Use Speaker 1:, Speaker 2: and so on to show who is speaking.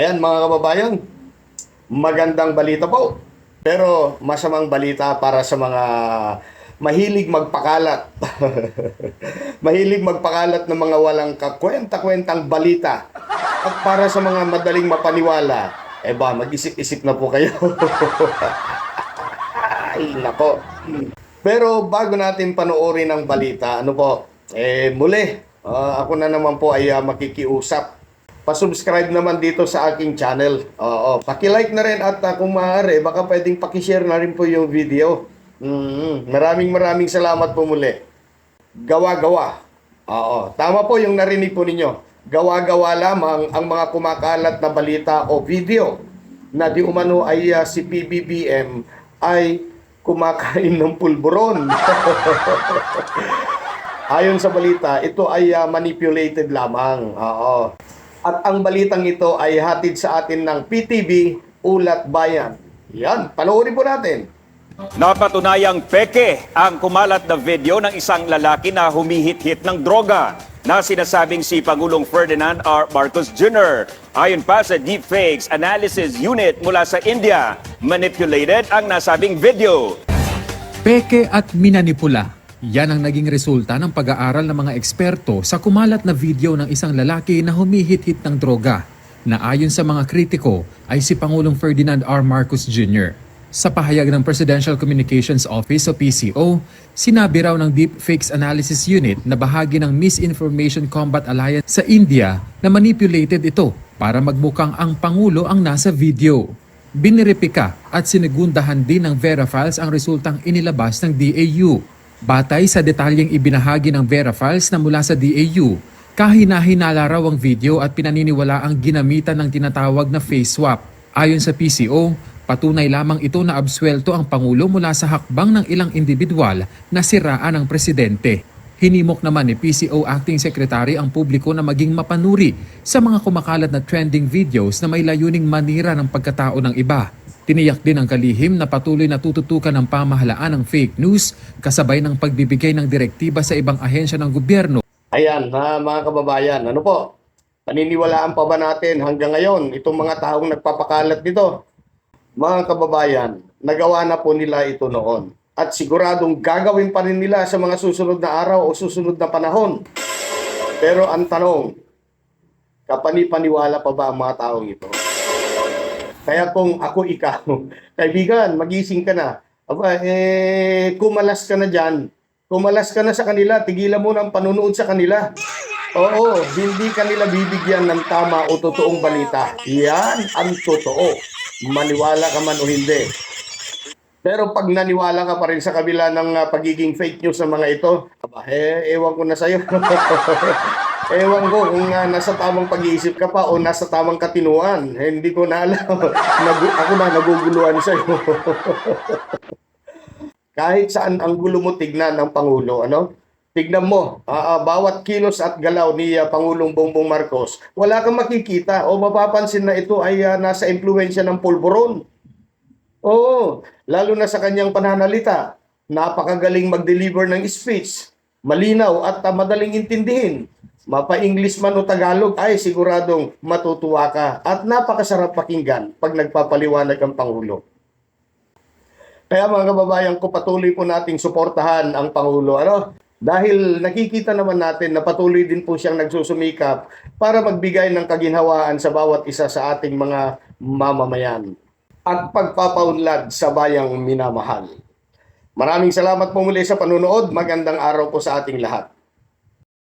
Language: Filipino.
Speaker 1: Ayan mga kababayan, magandang balita po. Pero masamang balita para sa mga mahilig magpakalat. mahilig magpakalat ng mga walang kakwenta-kwentang balita. At para sa mga madaling mapaniwala, eh ba, mag-isip-isip na po kayo. Ay, nako. Pero bago natin panoorin ang balita, ano po, eh muli, ah, ako na naman po ay ah, makikiusap. Pa-subscribe naman dito sa aking channel. Oo, paki-like na rin at ah, kung maaari, baka pwedeng paki-share na rin po yung video. Mm, maraming maraming salamat po muli. Gawa-gawa. Oo, tama po yung narinig po ninyo. Gawa-gawa lamang ang mga kumakalat na balita o video na di umano ay ah, si PBBM ay kumakain ng pulburon. Ayon sa balita, ito ay ah, manipulated lamang. Oo. At ang balitang ito ay hatid sa atin ng PTV Ulat Bayan. Yan, panoorin po natin.
Speaker 2: Napatunayang peke ang kumalat na video ng isang lalaki na humihit-hit ng droga na sinasabing si Pangulong Ferdinand R. Marcos Jr. Ayon pa sa Deepfakes Analysis Unit mula sa India, manipulated ang nasabing video.
Speaker 3: Peke at minanipula. Yan ang naging resulta ng pag-aaral ng mga eksperto sa kumalat na video ng isang lalaki na humihit-hit ng droga na ayon sa mga kritiko ay si Pangulong Ferdinand R. Marcos Jr. Sa pahayag ng Presidential Communications Office o PCO, sinabi raw ng Deepfakes Analysis Unit na bahagi ng Misinformation Combat Alliance sa India na manipulated ito para magbukang ang Pangulo ang nasa video. Binirepika at sinigundahan din ng Verafiles ang resultang inilabas ng DAU. Batay sa detalyeng ibinahagi ng Verafiles na mula sa DAU, kahina-hinala raw ang video at pinaniniwala ang ginamitan ng tinatawag na face swap. Ayon sa PCO, patunay lamang ito na absuelto ang Pangulo mula sa hakbang ng ilang individual na siraan ng presidente. Hinimok naman ni PCO Acting Secretary ang publiko na maging mapanuri sa mga kumakalat na trending videos na may layuning manira ng pagkatao ng iba. Tiniyak din ang kalihim na patuloy na tututukan ng pamahalaan ng fake news kasabay ng pagbibigay ng direktiba sa ibang ahensya ng gobyerno
Speaker 1: Ayan, ha, mga kababayan, ano po? Paniniwalaan pa ba natin hanggang ngayon itong mga taong nagpapakalat nito? Mga kababayan, nagawa na po nila ito noon. At siguradong gagawin pa rin nila sa mga susunod na araw o susunod na panahon. Pero ang tanong, kapanipaniwala pa ba ang mga taong ito? Kaya kung ako ikaw, kaibigan, magising ka na. Aba, eh, kumalas ka na dyan. Kumalas ka na sa kanila, tigilan mo ng panunood sa kanila. Oo, hindi kanila bibigyan ng tama o totoong balita. Yan ang totoo. Maniwala ka man o hindi. Pero pag naniwala ka pa rin sa kabila ng ah, pagiging fake news ng mga ito, aba, eh, ewan ko na sa'yo. ewan ko kung ah, nasa tamang pag-iisip ka pa o nasa tamang katinuan. Eh, hindi ko na alam. Nagu- ako na naguguluhan sa'yo. Kahit saan ang gulo mo tignan ng Pangulo, ano? Tignan mo, ah, ah, bawat kilos at galaw ni ah, Pangulong Bongbong Marcos, wala kang makikita o mapapansin na ito ay ah, nasa impluensya ng pulburon. Oo, lalo na sa kanyang pananalita. Napakagaling mag-deliver ng speech. Malinaw at ah, madaling intindihin. Mapa-English man o Tagalog ay siguradong matutuwa ka at napakasarap pakinggan pag nagpapaliwanag ang Pangulo. Kaya mga kababayan ko, patuloy po nating suportahan ang Pangulo. Ano? Dahil nakikita naman natin na patuloy din po siyang nagsusumikap para magbigay ng kaginhawaan sa bawat isa sa ating mga mamamayan at pagpapaunlad sa bayang minamahal. Maraming salamat po muli sa panunood. Magandang araw po sa ating lahat.